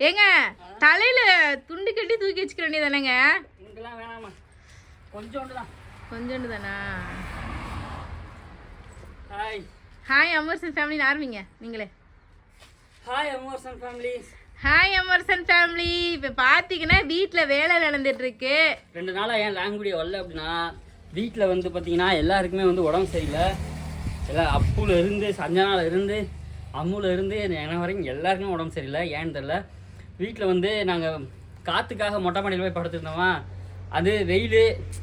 ஏங்க தலையில துண்டு கட்டி தூக்கி வச்சுக்க வேண்டியதானேங்க? கொஞ்சோண்டு தான் ஹாய் ஹாய் அமர்சன் ஃபேமிலின்னு ஆரம்பிங்க நீங்களே. Hi emotion family hi Emerson family இப்போ பார்த்தீங்கன்னா வீட்டில் வேலை நடந்துட்டு இருக்கு ரெண்டு நாளாக ஏன் லாங்குவேஜ் வரல அப்படின்னா வீட்டில் வந்து பார்த்தீங்கன்னா எல்லாருக்குமே வந்து உடம்பு சரியில்லை. எல்லாம் அப்புல இருந்து சஞ்சனால இருந்து அம்முல இருந்து என்ன வரைக்கும் எல்லாருக்குமே உடம்பு சரியில்லை. ஏன்னு தெரில வீட்டில் வந்து நாங்கள் காற்றுக்காக மொட்டை மாடியில் போய் படுத்துருந்தோமா அது வெயில்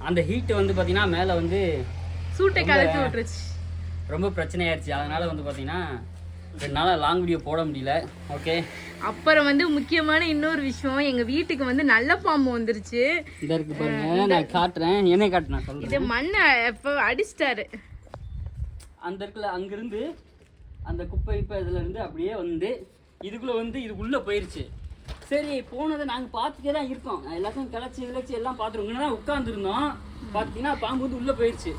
அந்த ஹீட்டு வந்து பார்த்தீங்கன்னா மேலே வந்து சூட்டை கலப்பி விட்டுருச்சு. ரொம்ப பிரச்சனையாயிருச்சு. அதனால் வந்து பார்த்தீங்கன்னா ரெண்டு நாளாக லாங் வீடியோ போட முடியல. ஓகே அப்புறம் வந்து முக்கியமான இன்னொரு விஷயம் எங்க வீட்டுக்கு வந்து நல்ல பாம்பு வந்துருச்சு. இந்த இருக்கு பாருங்க நான் காட்டுறேன். என்னை காட்டு நான் சொல்கிறேன் இது மண்ணை இப்போ அடிச்சிட்டாரு. அந்த இருக்குல்ல அங்கிருந்து அந்த குப்பை இப்போ இதுல இருந்து அப்படியே வந்து இதுக்குள்ள வந்து இது உள்ள போயிருச்சு. சரி போனதை நாங்கள் பார்த்துட்டே தான் இருக்கோம். எல்லாத்தையும் கிளச்சி கிளச்சி எல்லாம் பார்த்துருவோம் தான் உட்காந்துருந்தோம் பார்த்தீங்கன்னா பாம்பு வந்து உள்ளே போயிருச்சு.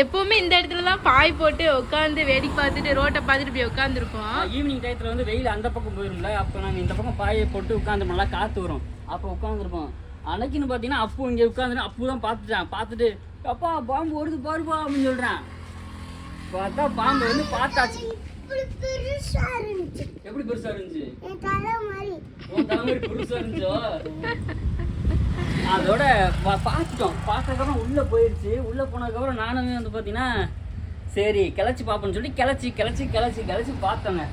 எப்பவுமே இந்த இடத்துல தான் பாய் போட்டு உட்காந்து வேடிக்கை பார்த்துட்டு ரோட்டை பார்த்துட்டு போய் உட்காந்துருப்போம் ஈவினிங் டயத்தில் வந்து வெயில் அந்த பக்கம் போயிரும்ல. அப்போ நாங்கள் இந்த பக்கம் பாயை போட்டு உட்காந்து நல்லா காற்று வரும். அப்போ உட்காந்துருப்போம் அன்னைக்குன்னு பார்த்தீங்கன்னா அப்பு இங்கே உட்காந்துட்டு அப்பு தான் பார்த்துட்டான். பார்த்துட்டு அப்பா பாம்பு வருது பாருப்பா அப்படின்னு சொல்கிறான் பார்த்தா பாம்பு வந்து பார்த்தாச்சு. பெருசா இருந்துச்சு? எப்படி பெருசா இருந்துச்சு? என் தலை மாதிரி. உன் தலைமுறை பெருசா இருந்துச்சோ? அதோட பார்த்துட்டோம். பார்த்ததுக்கப்புறம் உள்ள போயிடுச்சு உள்ள போனதுக்கப்புறம் நானுமே வந்து பார்த்தீங்கன்னா சரி கிளச்சி பார்ப்போம்னு சொல்லி கிளச்சி கிளச்சி கிளச்சி கிளச்சி பார்த்தோங்க.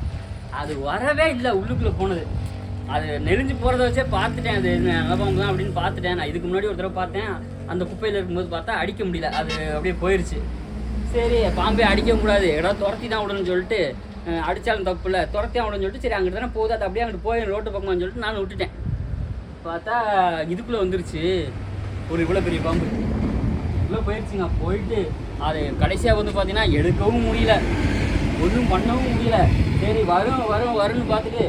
அது வரவே இல்லை உள்ளுக்குள்ள போனது. அது நெளிஞ்சு போகிறத வச்சே பார்த்துட்டேன். அது நிலப்பாம்பு தான் அப்படின்னு பார்த்துட்டேன். நான் இதுக்கு முன்னாடி ஒரு தடவை பார்த்தேன். அந்த குப்பையில் இருக்கும்போது பார்த்தா அடிக்க முடியல. அது அப்படியே போயிடுச்சு சரி பாம்பே அடிக்கவும் கூடாது. ஏடா துரத்தி தான் விடணும்னு சொல்லிட்டு அடித்தாலும் தப்பு இல்லை துரத்தி தான் விடணும்னு சொல்லிட்டு சரி அங்கிட்டு தானே போகுது. அது அப்படியே அங்கிட்டு போய் ரோட்டு பக்கமான்னு சொல்லிட்டு நான் விட்டுட்டேன். பார்த்தா இதுக்குள்ளே வந்துருச்சு. ஒரு இவ்வளோ பெரிய பாம்பு. இவ்வளோ போயிடுச்சுங்க போயிட்டு அது கடைசியாக வந்து பார்த்தீங்கன்னா எடுக்கவும் முடியல. ஒன்றும் பண்ணவும் முடியல. சரி வரும் வரும் வரும்னு பார்த்துட்டு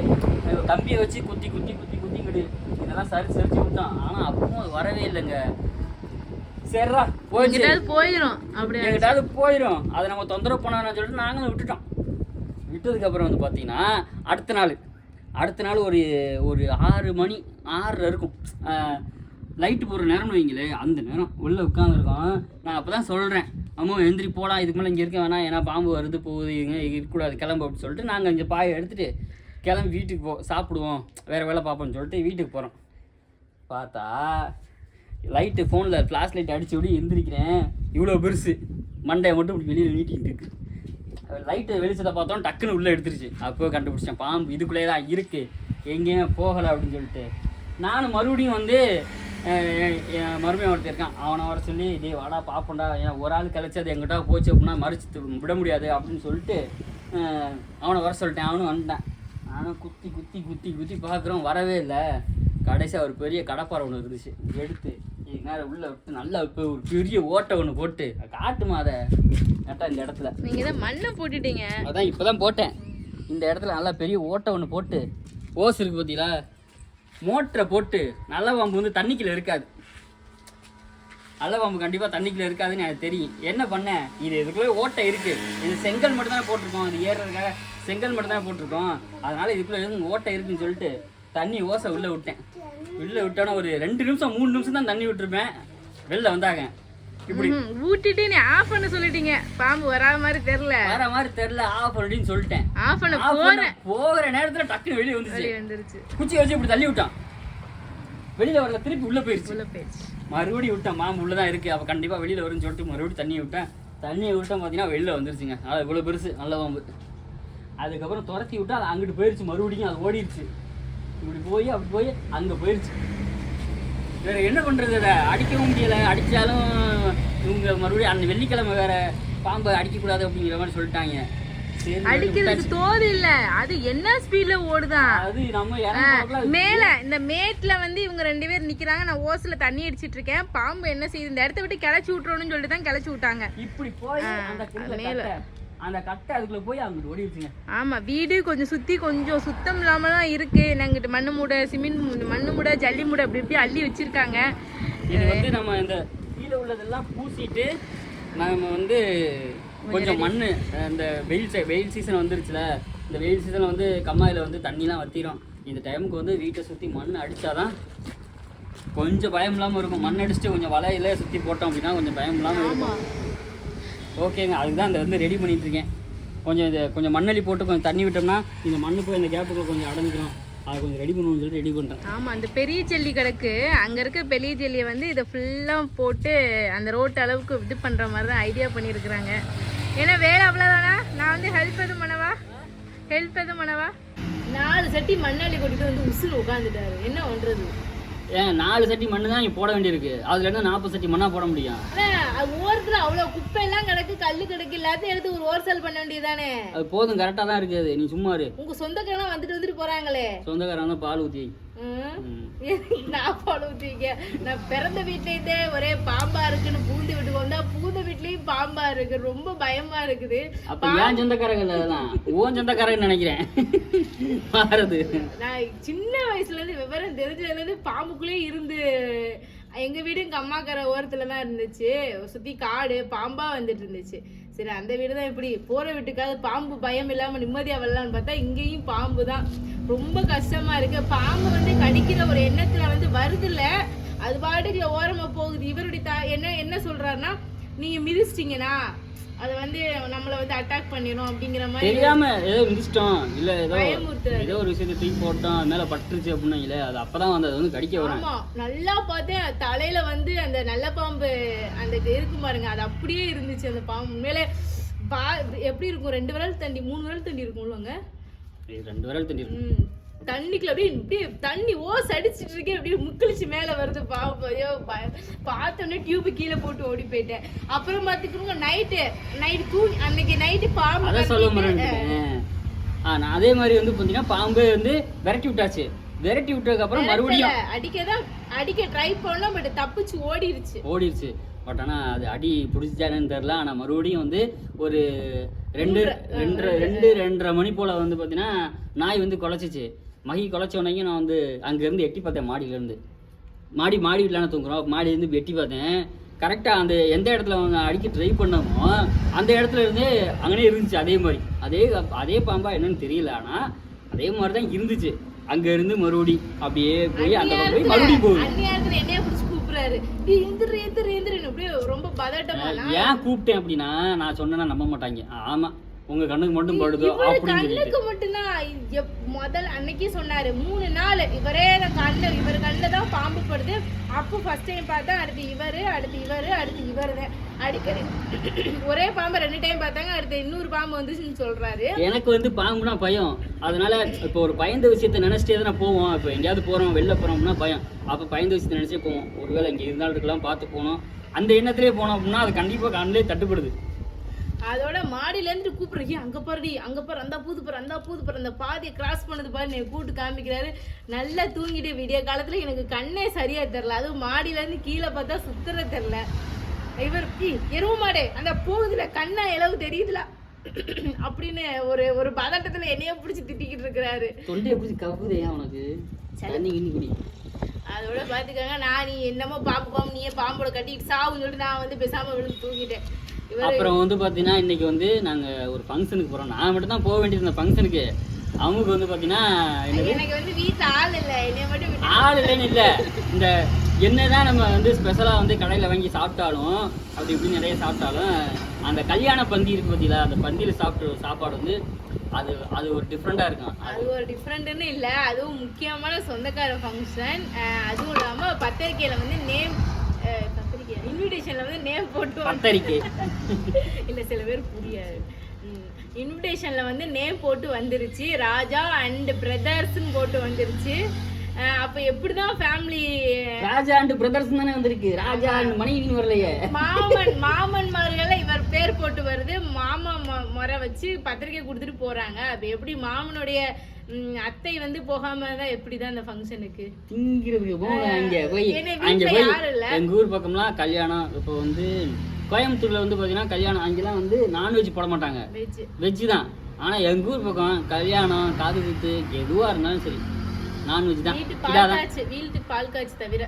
கம்பியை வச்சு குத்தி குத்தி குத்தி குத்திங்கிட்டு இதெல்லாம் சரி சரிச்சு விட்டான். ஆனால் அப்பவும் வரவே இல்லைங்க. சரிடா போயிடுச்சு. போயிடும் அப்படியே? எங்கிட்டாவது போயிடும் அதை நம்ம தொந்தரவு பண்ணணும்னு சொல்லிட்டு நாங்களும் விட்டுட்டோம். விட்டதுக்கப்புறம் வந்து பார்த்தீங்கன்னா அடுத்த நாள் அடுத்த நாள் ஒரு ஒரு ஆறு மணி ஆறரை இருக்கும். லைட்டு போடுற நேரம்னு வைங்களே அந்த நேரம் உள்ளே உட்காந்துருக்கோம் நான் அப்போ தான் சொல்கிறேன் அம்மா எந்திரி போடா இதுக்கு மேலே இங்கே இருக்க வேணாம். ஏன்னா பாம்பு வருது போகுது இங்கே இருக்கக்கூடாது கிளம்பு அப்படின்னு சொல்லிட்டு நாங்கள் இங்கே பாயை எடுத்துகிட்டு கிளம்பி வீட்டுக்கு போ சாப்பிடுவோம் வேறு வேலை பார்ப்போம்னு சொல்லிட்டு வீட்டுக்கு போகிறோம் பார்த்தா லைட்டு ஃபோனில் ஃப்ளாஷ் லைட் அடிச்சு விடி எந்திரிக்கிறேன். இவ்வளோ பெருசு. மண்டையை மட்டும் இப்படி வெளியில் நீட்டிக்கிட்டு இருக்கு. லைட்டு வெளிச்சத்தை பார்த்தோம் டக்குன்னு உள்ளே எடுத்துருச்சு. அப்போ கண்டுபிடிச்சேன் பாம்பு இதுக்குள்ளே தான் இருக்குது எங்கேயுமே போகலை அப்படின்னு சொல்லிட்டு. நானும் மறுபடியும் வந்து என் மருமையை ஒருத்தர் இருக்கான். அவனை வர சொல்லி டேய் வாடா பார்ப்போம்டா ஏன்னா ஒரு ஆள் கிளச்சி அது எங்கிட்ட போச்சு அப்படின்னா மறிச்சு விட முடியாது அப்படின்னு சொல்லிட்டு அவனை வர சொல்லிட்டேன். அவனும் வந்துட்டான். நானும் குத்தி குத்தி குத்தி குத்தி பார்க்குறோம். வரவே இல்லை. கடைசியாக ஒரு பெரிய கடப்பாறை ஒன்று இருந்துச்சு. எடுத்து நேரம் உள்ளே விட்டு நல்லா இப்போ ஒரு பெரிய ஓட்டை ஒன்று போட்டு காட்டுமா அதை கரெக்டாக இந்த இடத்துல. நீங்க தான் மண்ணை போட்டுட்டீங்க. அதான் இப்போ தான் போட்டேன். இந்த இடத்துல நல்லா பெரிய ஓட்டை ஒன்று போட்டு ஓஸ் இருக்கு பார்த்தீங்களா மோட்டரை போட்டு நல்ல பாம்பு வந்து தண்ணிக்குள்ள இருக்காது. நல்ல பாம்பு கண்டிப்பாக தண்ணிக்குள்ள இருக்காதுன்னு எனக்கு தெரியும். என்ன பண்ணேன் இது இதுக்குள்ளே ஓட்டை இருக்கு. இது செங்கல் மட்டும் தானே போட்டிருக்கோம். அது ஏறுறதுக்காக செங்கல் மட்டும் தானே போட்டிருக்கோம். அதனால இதுக்குள்ளே எதுவும் ஓட்டை இருக்குன்னு சொல்லிட்டு தண்ணி ஓசை உள்ளே விட்டேன். உள்ளே விட்டோன்னா ஒரு ரெண்டு நிமிஷம் மூணு நிமிஷம் தான் தண்ணி விட்டுருப்பேன். வெளில வந்தாங்க. இப்படி. ம்ஹும். ஊட்டிட்டு நீ ஆஃப் பண்ண சொல்லிட்டீங்க. பாம்பு வராத மாதிரி தெரியல. வர மாதிரி தெரில ஆஃப் அப்படின்னு சொல்லிட்டேன். ஆஃப் பண்ண போறேன். போகிற நேரத்துல டக்குன்னு வெளியே வந்துச்சு. வந்துருச்சு. குச்சி வச்சு இப்படி தள்ளி விட்டான். வெளியில வரல திருப்பி உள்ள போயிருச்சு. உள்ள போயிடுச்சு மறுபடியும் விட்டேன். மாம்பு உள்ளதான் இருக்கு. அப்ப கண்டிப்பா வெளியில வரும்னு சொல்லிட்டு மறுபடியும் தண்ணியை விட்டேன். தண்ணியை விட்டோம் பார்த்தீங்கன்னா வெளியில வந்துருச்சுங்க. அது இவ்வளவு பெருசு நல்ல பாம்பு. அதுக்கப்புறம் துரத்தி விட்டா அது அங்கிட்டு போயிருச்சு. மறுபடியும் அது ஓடிடுச்சு இப்படி போய் அப்படி போய் அங்க போயிருச்சு. வேற என்ன பண்றது அதை அடிக்கவும் முடியல. அடிச்சாலும் இவங்க மறுபடியும் அந்த வெள்ளிக்கிழமை வேற பாம்பை அடிக்கக்கூடாது அப்படிங்கிற மாதிரி சொல்லிட்டாங்க. அடிக்கிறதுக்கு தோது இல்ல. அது என்ன ஸ்பீட்ல ஓடுதான் அது நம்ம மேல இந்த மேட்ல வந்து இவங்க ரெண்டு பேர் நிக்கிறாங்க. நான் ஓசுல தண்ணி அடிச்சிட்டு இருக்கேன். பாம்பு என்ன செய்யுது? இந்த இடத்த விட்டு கிளச்சி விட்டுறணும்னு சொல்லிட்டு தான் கிளச்சி விட்டாங்க. இப்படி போய் மேல. அந்த கட்டை அதுக்குள்ள போய் அங்கிட்டு ஓடிடுச்சுங்க ஆமா வீடு கொஞ்சம் சுத்தி கொஞ்சம் சுத்தம் இல்லாம தான் இருக்கு நாங்கிட்ட மண்ணு மூடை சிமெண்ட் மண்ணு மூடை ஜல்லி மூடை அப்படி இப்படி அள்ளி வச்சிருக்காங்க. இது வந்து நம்ம இந்த கீழே உள்ளதெல்லாம் பூசிட்டு நம்ம வந்து கொஞ்சம் மண்ணு இந்த வெயில் வெயில் சீசன் வந்துருச்சுல இந்த வெயில் சீசன் வந்து கம்மாயில வந்து தண்ணிலாம் வத்திரும். இந்த டைமுக்கு வந்து வீட்டை சுற்றி மண் அடித்தாதான் கொஞ்சம் பயம் இல்லாமல் இருக்கும். மண் அடிச்சுட்டு கொஞ்சம் வலையில சுற்றி போட்டோம் அப்படின்னா கொஞ்சம் பயம் இல்லாமல் இருக்கும். ஓகேங்க அதுக்கு தான் இந்த வந்து ரெடி பண்ணிட்டு இருக்கேன். கொஞ்சம் இது கொஞ்சம் மண்ணள்ளி போட்டு கொஞ்சம் தண்ணி விட்டோம்னா இந்த மண்ணுக்கு இந்த கேப்புக்குள்ள கொஞ்சம் அடைஞ்சிக்கிறோம் அதை கொஞ்சம் ரெடி பண்ணுவோம்னு சொல்லிட்டு ரெடி பண்ணுறேன் ஆமா அந்த பெரிய ஜல்லி கிடக்கு அங்க இருக்க பெரிய ஜல்லியை வந்து இதை ஃபுல்லா போட்டு அந்த ரோட்டு அளவுக்கு இது பண்ற மாதிரி தான் ஐடியா பண்ணியிருக்கிறாங்க. ஏன்னா வேலை அவ்வளோதானா நான் வந்து ஹெல்ப் எதுவும் பண்ணவா? ஹெல்ப் எதுவும் பண்ணவா? நாலு சட்டி மண்ணாளி கொட்டிட்டு வந்து உசுறு உட்காந்துட்டாரு என்ன பண்றது? ஏன் நாலு சட்டி மண்ணு தான் இங்கே போட வேண்டியிருக்கு. அதுல இருந்து நாற்பது சட்டி மண்ணா போட முடியும். ஓரத்துல அவ்வளவு குப்பை எல்லாம் கிடக்கு கல்லு கிடக்கு எல்லாத்தையும் எடுத்து ஒரு ஓர்சல் பண்ண வேண்டியதானே அது போதும் கரெக்டாக தான் இருக்குது நீ சும்மா உங்க சொந்தக்காரங்க வந்துட்டு வந்துட்டு போறாங்களே. சொந்தக்காரங்க பால். ம். நான் பால் ஊத்திக்க. நான் பிறந்த வீட்லயே ஒரே பாம்பா இருக்குன்னு பூந்து வீட்டுக்கு வந்தா பூந்த வீட்லயும் பாம்பா இருக்கு. ரொம்ப பயமா இருக்குது. அப்போ ஏன் சொந்தக்காரங்க அதெல்லாம் ஓன் சொந்தக்காரங்கன்னு நினைக்கிறேன். மாறுது. நான் சின்ன வயசுல இருந்து விவரம் தெரிஞ்சதுல இருந்து பாம்புக்குள்ளே இருந்து எங்க வீடு எங்க அம்மாக்கார ஓரத்துல தான் இருந்துச்சு. சுத்தி காடு பாம்பா வந்துட்டு இருந்துச்சு. சரி அந்த வீடு தான் இப்படி. போற வீட்டுக்காவது பாம்பு பயம் இல்லாம நிம்மதியா வரலாம்னு பார்த்தா இங்கேயும் பாம்பு தான் ரொம்ப கஷ்டமா இருக்கு. பாம்பு வந்து கடிக்கிற ஒரு எண்ணத்துல வந்து வருதுல்ல. அது பாட்டுக்குள்ள ஓரமா போகுது. இவருடைய தா என்ன என்ன சொல்றாருன்னா நீங்க மிதிச்சிட்டீங்கன்னா அது வந்து நம்மள வந்து அட்டாக் பண்ணிடும் அப்படிங்கிற மாதிரி தெரியாம ஏதோ மிதிச்சிட்டோம். இல்ல ஏதோ. ஏதோ ஒரு விஷயத்தை தூக்கி போட்டோம். மேல பட்டுருச்சு அப்படின்னா இல்ல. அது அப்பதான் வந்து அது வந்து கடிக்க வரும். ஆமா. நல்லா பார்த்தேன். தலையில வந்து அந்த நல்ல பாம்பு அந்த இருக்கும் பாருங்க. அது அப்படியே இருந்துச்சு அந்த பாம்பு. உண்மையிலே பா எப்படி இருக்கும்? ரெண்டு விரல் தண்டி மூணு விரல் தண்டி இருக்கும்லங்க இது ரெண்டு விரல் தண்ணி இருக்கு தண்ணிக்குள்ள அப்படியே அப்படியே தண்ணி ஓஸ் அடிச்சிட்டு இருக்கேன் அப்படியே முக்கிழிச்சு மேல வருது. பாம்பு ஐயோ பார்த்தோன்னே டியூப் கீழே போட்டு ஓடி போயிட்டேன். அப்புறம் பார்த்துக்கோங்க நைட்டு நைட்டு தூங்கி அன்னைக்கு நைட்டு பாம்பு சொல்ல அதே மாதிரி வந்து பாத்தீங்கன்னா பாம்பு வந்து விரட்டி விட்டாச்சு. விரட்டி விட்டதுக்கு அப்புறம் மறுபடியும் அடிக்கதான் அடிக்க ட்ரை பண்ணோம் பட் தப்பிச்சு ஓடிருச்சு. ஓடிடுச்சு பட் ஆனா அது அடி பிடிச்சிச்சானு தெரில ஆனா மறுபடியும் வந்து ஒரு ரெண்டு ரெண்டரை ரெண்டு. ரெண்டரை மணி போல வந்து பாத்தீங்கன்னா நாய் வந்து குலைச்சிச்சு. மகி குலைச்ச உடனே நான் வந்து அங்கேருந்து எட்டி பார்த்தேன் மாடியிலேருந்து. மாடி மாடி வீட்டில் தூங்குறோம். மாடி இருந்து எட்டி பார்த்தேன். கரெக்டாக அந்த எந்த இடத்துல அவங்க அடிக்க ட்ரை பண்ணமோ அந்த இடத்துல இருந்து அங்கனே இருந்துச்சு. அதே மாதிரி. அதே அதே பாம்பா என்னன்னு தெரியல. ஆனால் அதே மாதிரி தான் இருந்துச்சு. அங்க இருந்து மறுபடி அப்படியே போய் அந்த போய் மறுபடியும் போகுது. கூப்பிடுறாரு டேய் எந்திரு எந்திரு எந்திருன்னு அப்படியே ரொம்ப பதட்டமா ஏன் கூப்பிட்டேன் அப்படின்னா நான் சொன்னேன்னா நம்ப மாட்டாங்க. ஆமா உங்க கண்ணுக்கு மட்டும் படுதோ? அப்படின்னு கண்ணுக்கு மட்டும்தான். முதல் அன்னைக்கு சொன்னார். மூணு நாள் இவரே கண்ணு இவர் கண்ணில் தான் பாம்பு படுது. அப்போ ஃபர்ஸ்ட் டைம் பார்த்தா அடுத்து இவர் அடுத்து இவர் அடுத்து இவரு தான் அடிக்கடி. ஒரே பாம்பு ரெண்டு டைம் பார்த்தாங்க அடுத்து இன்னொரு பாம்பு வந்துச்சுன்னு சொல்கிறாரு எனக்கு வந்து பாம்புனா பயம். அதனால இப்போ ஒரு பயந்த விஷயத்த நினச்சிட்டே தான் போவோம். இப்போ எங்கேயாவது போகிறோம் வெளில போகிறோம்னா பயம். அப்போ பயந்த விஷயத்த நினச்சே போவோம். ஒருவேளை இங்கே இருந்தாலும் இருக்கலாம் பார்த்து போனோம் அந்த எண்ணத்துலேயே போனோம் அப்படின்னா அது கண்டிப்பாக கண்ணிலே தட்டுப்படுது. அதோட மாடியில இருந்து கூப்பிடுறீங்க அங்க பாருடி அங்க பாரு அந்த பூது பாரு அந்த பூது பாரு. அந்த பாதியை கிராஸ் பண்ணது பாரு நீ கூட்டு காமிக்கிறாரு. நல்லா தூங்கிட்டு விடிய காலத்துல எனக்கு கண்ணே சரியா தெரியல. அதுவும் மாடியில இருந்து கீழே பார்த்தா சுத்தர தெரியல. இவர் "ஈ, எருவு மாடு அந்த போகுதுல கண்ணா இளவு தெரியுதுல? அப்படின்னு ஒரு ஒரு பதட்டத்துல என்னைய பிடிச்சி திட்டிக்கிட்டு இருக்கிறாரு. தொண்டையை பிடிச்சி கவுதே குடி. அதோட பாத்துக்கோங்க நான் நீ என்னமோ பாம்பு பாம்பு நீயே பாம்போட கட்டிட்டு சாவுன்னு சொல்லிட்டு நான் வந்து பேசாம விழுந்து தூங்கிட்டேன். அப்புறம் வந்து பார்த்தீங்கன்னா இன்னைக்கு வந்து நாங்கள் ஒரு ஃபங்க்ஷனுக்கு போகிறோம் நான் மட்டும் தான் போக வேண்டியிருந்த ஃபங்க்ஷனுக்கு அவங்களுக்கு வந்து பார்த்தீங்கன்னா எனக்கு வந்து வீட்டுல ஆள் இல்ல. மட்டும் ஆள் இல்லைன்னு இல்லை. இந்த என்னதான் நம்ம வந்து ஸ்பெஷலாக வந்து கடையில் வாங்கி சாப்பிட்டாலும் அப்படி இப்படி நிறைய சாப்பிட்டாலும் அந்த கல்யாண பந்தி இருக்கு பார்த்தீங்களா அந்த பந்தியில் சாப்பிட்ட சாப்பாடு வந்து அது அது ஒரு டிஃப்ரெண்ட்டாக இருக்கும். அது ஒரு டிஃப்ரெண்ட்னு இல்ல. அதுவும் முக்கியமான சொந்தக்கார ஃபங்க்ஷன் அதுவும் இல்லாம பத்திரிக்கையில வந்து நேம் பத்திரிக்கை இன்விடேஷன்ல வந்து நேம் போட்டு வந்து- பத்தரிக்கை இல்ல சில பேர் புரியாது. இன்விடேஷன்ல வந்து நேம் போட்டு வந்துருச்சு. ராஜா அண்ட் பிரதர்ஸ்னு போட்டு வந்துருச்சு. அப்ப எப்படிதான் ஃபேமிலி ராஜா அண்ட் பிரதர்ஸ் தானே வந்திருக்கு. ராஜா அண்ட் மனைவின்னு வரலையே. மாமன் மாமன்மார்கள இவர் பேர் போட்டு வருது. மாமா முறை வச்சு பத்திரிக்கை கொடுத்துட்டு போறாங்க. அப்ப எப்படி மாமனுடைய அத்தை வந்து போகாம தான் எப்படிதான் அந்த ஃபங்க்ஷனுக்கு திங்கிறதுக்கு போங்க அங்கே போய் அங்கே போய். எங்கள் ஊர் பக்கம்லாம் கல்யாணம் இப்போ வந்து கோயம்புத்தூர்ல வந்து பார்த்தீங்கன்னா கல்யாணம் அங்கெல்லாம் வந்து நான்வெஜ் போட மாட்டாங்க. வெஜ் தான். ஆனால் எங்கள் ஊர் பக்கம் கல்யாணம் காது குத்து எதுவாக இருந்தாலும் சரி நான்வெஜ் தான். கிடா தான். வீட்டுக்கு பால் காய்ச்சி தவிர.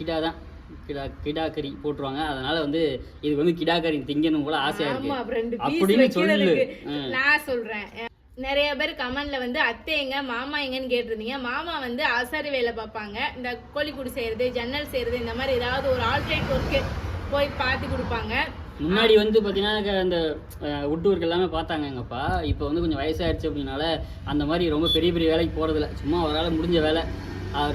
கிடா தான். கிடா கிடா கறி போட்டுருவாங்க. அதனால வந்து இது வந்து கிடா கறி திங்கணும் போல ஆசையா இருக்கு. அப்படின்னு சொல்லு. நான் சொல்றேன். நிறைய பேர் கமெண்ட்ல வந்து அத்தை எங்க மாமா எங்கன்னு கேட்டிருந்தீங்க. மாமா வந்து ஆசாரி வேலை பார்ப்பாங்க. இந்த கோழிக்கூடு செய்யறது ஜன்னல் செய்யறது இந்த மாதிரி ஏதாவது ஒரு ஆல்ட்ரேட் ஒர்க்கு போய் பார்த்து கொடுப்பாங்க. முன்னாடி வந்து பார்த்தீங்கன்னா அந்த உட்டு ஒர்க் எல்லாமே பார்த்தாங்க எங்கப்பா. இப்போ வந்து கொஞ்சம் வயசாயிடுச்சு அப்படின்னால அந்த மாதிரி ரொம்ப பெரிய பெரிய வேலைக்கு போகிறதில்ல சும்மா அவரால் முடிஞ்ச வேலை.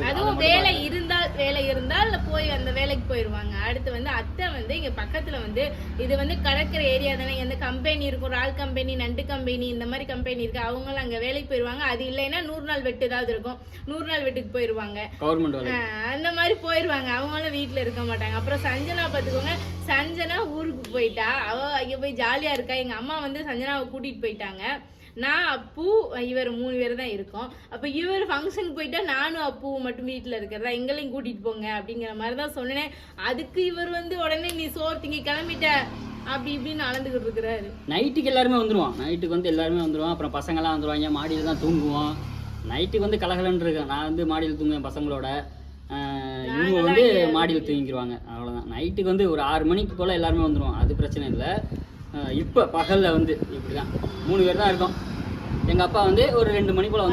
அதுவும் வேலை இருந்தால் வேலை இருந்தால் போய் அந்த வேலைக்கு போயிடுவாங்க அடுத்து வந்து அத்தை வந்து இங்க பக்கத்துல வந்து இது வந்து கடற்கரை ஏரியா தானே எந்த கம்பெனி இருக்கும் ரால் கம்பெனி நண்டு கம்பெனி இந்த மாதிரி கம்பெனி இருக்கு அவங்களும் அங்க வேலைக்கு போயிடுவாங்க அது இல்லைன்னா நூறு நாள் வெட்டு ஏதாவது இருக்கும். நூறு நாள் வெட்டுக்கு போயிடுவாங்க ஆஹ் அந்த மாதிரி போயிடுவாங்க அவங்களும் வீட்ல இருக்க மாட்டாங்க. அப்புறம் சஞ்சனா பார்த்துக்கோங்க. சஞ்சனா ஊருக்கு போயிட்டா. அவ அங்க போய் ஜாலியா இருக்கா? எங்க அம்மா வந்து சஞ்சனாவை கூட்டிட்டு போயிட்டாங்க. நான் அப்பு இவர் மூணு பேர் தான் இருக்கோம். அப்ப இவர் ஃபங்க்ஷனுக்கு போயிட்டா நானும் அப்புவும் மட்டும் வீட்ல இருக்கிறதா? எங்களையும் கூட்டிட்டு போங்க அப்படிங்கிற மாதிரி தான் சொன்னேன். அதுக்கு இவர் வந்து உடனே நீ சோறு திங்க கிளம்பிட்ட. அப்படி இப்படின்னு அளந்துக்கிட்டு இருக்கிறாரு. நைட்டுக்கு எல்லாருமே வந்துருவோம். நைட்டுக்கு வந்து எல்லாருமே வந்துருவோம். அப்புறம் பசங்கள்லாம் வந்துருவாங்க. மாடியில் தான் தூங்குவோம். நைட்டுக்கு வந்து கலகலன்னு இருக்கேன் நான் வந்து மாடியில் தூங்குவேன் பசங்களோட. இவங்க வந்து மாடியில் தூங்கிடுவாங்க அவ்வளோதான் நைட்டுக்கு வந்து ஒரு ஆறு மணிக்கு போல் எல்லாருமே வந்துருவோம். அது பிரச்சனை இல்லை. இப்போ பகலில் வந்து இப்படி தான் மூணு பேர் தான் இருக்கோம். எங்கள் அப்பா வந்து ஒரு ரெண்டு மணி போல்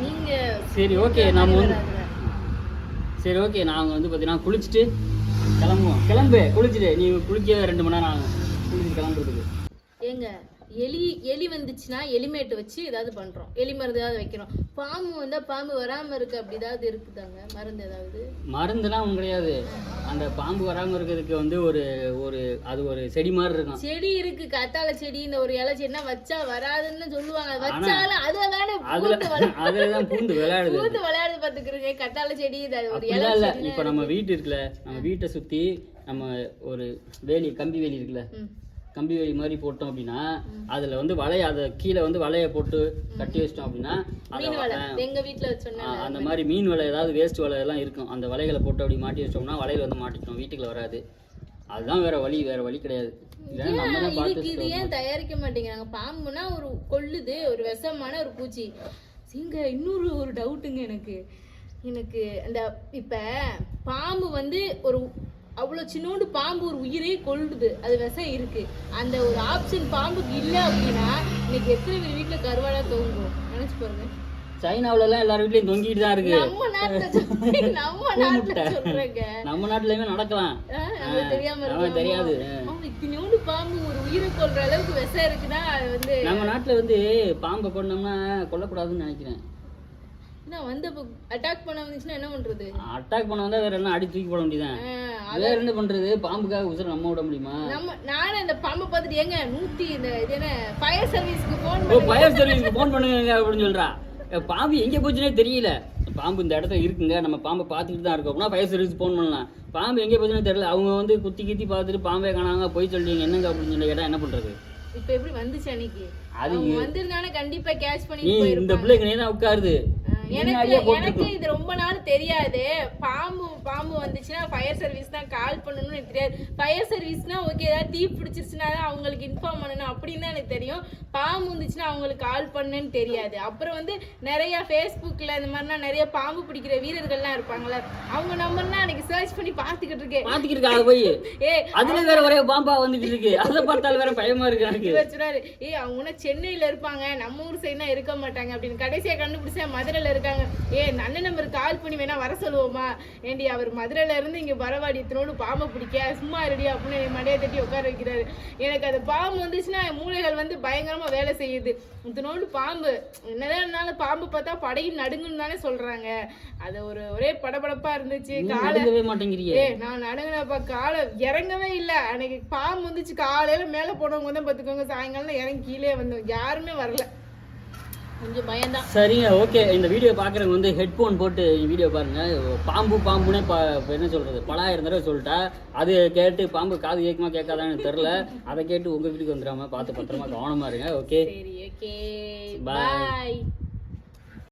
நீங்க சரி ஓகே. நாம வந்து சரி ஓகே. நாங்கள் வந்து பார்த்தீங்கன்னா குளிச்சுட்டு கிளம்புவோம். கிளம்பு குளிச்சுட்டு நீ குளிக்க ரெண்டு மணி நேரம் ஆகும். குளிச்சுட்டு கிளம்புறதுக்கு. ஏங்க எலி எலி வந்துச்சுன்னா எலிமேட்டு வச்சு ஏதாவது பண்றோம். எலி மருந்து ஏதாவது வைக்கிறோம். பாம்பு வந்தா பாம்பு வராம இருக்கு அப்படி ஏதாவது இருக்குதாங்க? மருந்து ஏதாவது? மருந்துலாம் ஒன்றும் கிடையாது. அந்த பாம்பு வராமல் இருக்கிறதுக்கு வந்து ஒரு ஒரு அது ஒரு செடி மாதிரி இருக்கும். செடி இருக்கு. கத்தாழை செடி இந்த ஒரு இலை செடினா வச்சா வராதுன்னு சொல்லுவாங்க. வச்சாலும் அதுல தானே அதில் தான் பூந்து விளையாடுது. பூத்து விளையாடு பாத்துக்கிறீங்க. கத்தாழை செடி இது அது ஒரு இலை இல்லை. இப்போ நம்ம வீட்டு இருக்குல்ல நம்ம வீட்டை சுற்றி நம்ம ஒரு வேலி கம்பி வேலி இருக்குல்ல. கம்பி வேலி மாதிரி போட்டோம் அப்படின்னா அதில் வந்து வலைய அதை கீழே வந்து வலையை போட்டு கட்டி வச்சிட்டோம் அப்படின்னா அதை மீன் வலை. எங்க வீட்டுல ஆ, வச்சோன்னா அந்த மாதிரி மீன் வலை ஏதாவது வேஸ்ட் வலை எல்லாம் இருக்கும். அந்த வலைகளை போட்டு அப்படி மாட்டி வச்சிட்டோம்னா வலையில வந்து மாட்டிட்டோம் வீட்டுக்குள்ள வராது. அதுதான் வேற வழி வேற வழி கிடையாது. இது ஏன் தயாரிக்க மாட்டேங்கிறாங்க? பாம்புனா ஒரு கொல்லுது ஒரு விஷமான ஒரு பூச்சி. சிங்க இன்னொரு ஒரு டவுட்டுங்க எனக்கு. எனக்கு அந்த இப்ப பாம்பு வந்து ஒரு அவ்வளோ சின்னோண்டு பாம்பு ஒரு உயிரே கொல்லுது அது விஷம் இருக்கு. அந்த ஒரு ஆப்ஷன் பாம்புக்கு இல்லை அப்படின்னா இன்னைக்கு எத்தனை பேர் வீட்டில் கருவாடா தோங்கும்? நினைச்சு பாருங்க. சைனாவுல எல்லாம் எல்லார் வீட்லயும் தொங்கிட்டு தான் இருக்கு. நம்ம நாட்டுல நம்ம நாட்டுல சொல்றேங்க. நம்ம நாட்டுலயுமே நடக்கலாம். தெரியாம? தெரியாது. இத்தினூண்டு பாம்பு ஒரு உயிரை கொல்ற அளவுக்கு விஷம் இருக்குன்னா அது வந்து நம்ம நாட்டுல வந்து பாம்பை கொண்டோம்னா கொல்லக்கூடாதுன்னு நினைக்கிறேன். நான் வந்து அட்டாக் பண்ண வந்துச்சுன்னா என்ன பண்றது? அட்டாக் பண்ண வந்தா வேற என்ன அடி தூக்கி போட வேண்டியதான் வேற என்ன பண்றது? பாம்புக்காக உசுர நம்ம விட முடியுமா? நம்ம நானும் இந்த பாம்பை பார்த்துட்டு ஏங்க நூத்தி இந்த இது என்ன ஃபயர் சர்வீஸ்க்கு போன் ஃபயர் சர்வீஸ்க்கு ஃபோன் பண்ணுங்க அப்படின்னு சொல்றா. பாம்பு எங்க போச்சுனே தெரியல. பாம்பு இந்த இடத்துல இருக்குங்க. நம்ம பாம்பை பார்த்துக்கிட்டு தான் இருக்கோம். அப்படின்னா ஃபயர் சர்வீஸ் ஃபோன் பண்ணலாம். பாம்பு எங்கே போச்சுனே தெரியல. அவங்க வந்து குத்தி கித்தி பார்த்துட்டு பாம்பே காணாங்க போய் சொல்றீங்க. என்னங்க அப்படின்னு சொல்லி கேட்டா என்ன பண்றது? இப்ப எப்படி வந்துச்சு அன்னைக்கு? அது வந்திருந்தானே கண்டிப்பா கேட்ச் பண்ணி இந்த பிள்ளைக்கு தான் உட்காருது. எனக்கு எனக்கு இது ரொம்ப நாள் தெரியாது. பாம்பு பாம்பு வந்துச்சுன்னா ஃபயர் சர்வீஸ் தான் கால் பண்ணணும்னு எனக்கு தெரியாது. ஃபயர் சர்வீஸ்னா ஓகே ஏதாவது தீ பிடிச்சிருச்சுன்னா தான் அவங்களுக்கு இன்ஃபார்ம் பண்ணணும் அப்படின்னு தான் எனக்கு தெரியும். பாம்பு வந்துச்சுன்னா அவங்களுக்கு கால் பண்ணுன்னு தெரியாது. அப்புறம் வந்து நிறைய ஃபேஸ்புக்கில் இந்த மாதிரிலாம் நிறைய பாம்பு பிடிக்கிற வீரர்கள்லாம் இருப்பாங்கல்ல அவங்க நம்பர்லாம் எனக்கு சர்ச் பண்ணி பார்த்துக்கிட்டு இருக்கேன். பார்த்துக்கிட்டு இருக்கா போய்? ஏ அதுல வேற ஒரே பாம்பா வந்துட்டு இருக்கு. அதை பார்த்தாலும் வேற பயமா இருக்கு எனக்கு. ஏய் அவங்க சென்னையில இருப்பாங்க. நம்ம ஊர் சைடுனா இருக்க மாட்டாங்க. அப்படின்னு கடைசியா கண்டுபிடிச்சா மதுரையில இருக்காங்க. ஏ அண்ணன் நம்பருக்கு கால் பண்ணி வேணா வர சொல்லுவோமா? ஏண்டி அவர் மதுரையில இருந்து இங்க பரவாடி இத்தனோடு பாம்பை பிடிக்க சும்மா ரெடி அப்படின்னு என்னை மண்டையை தட்டி உட்கார வைக்கிறாரு. எனக்கு அது பாம்பு வந்துச்சுன்னா என் மூளைகள் வந்து பயங்கரமா வேலை செய்யுது. இத்தனோடு பாம்பு என்னதான் இருந்தாலும் பாம்பு பார்த்தா படையும் நடுங்குன்னு தானே சொல்றாங்க. அது ஒரு ஒரே படபடப்பா இருந்துச்சு. காலை ஏ நான் நடுங்கினப்ப காலை இறங்கவே இல்லை. அன்னைக்கு பாம்பு வந்துச்சு காலையில மேலே போனவங்க தான் பார்த்துக்கோங்க சாயங்காலம் இறங்கி கீழே வந்தோம். யாருமே வரல. கொஞ்சம் சரிங்க ஓகே இந்த வீடியோ பார்க்குறவங்க வந்து ஹெட்ஃபோன் போட்டு வீடியோ பாருங்க. பாம்பு பாம்புனே ப என்ன சொல்றது? பலாயிரம் தடவை சொல்லிட்டா அது கேட்டு பாம்பு காது கேட்குமா கேட்காதான்னு தெரில அதை கேட்டு உங்க வீட்டுக்கு வந்துடாம பார்த்து பத்திரமா கவனமா இருங்க ஓகே சரி ஓகே Bye. பாய்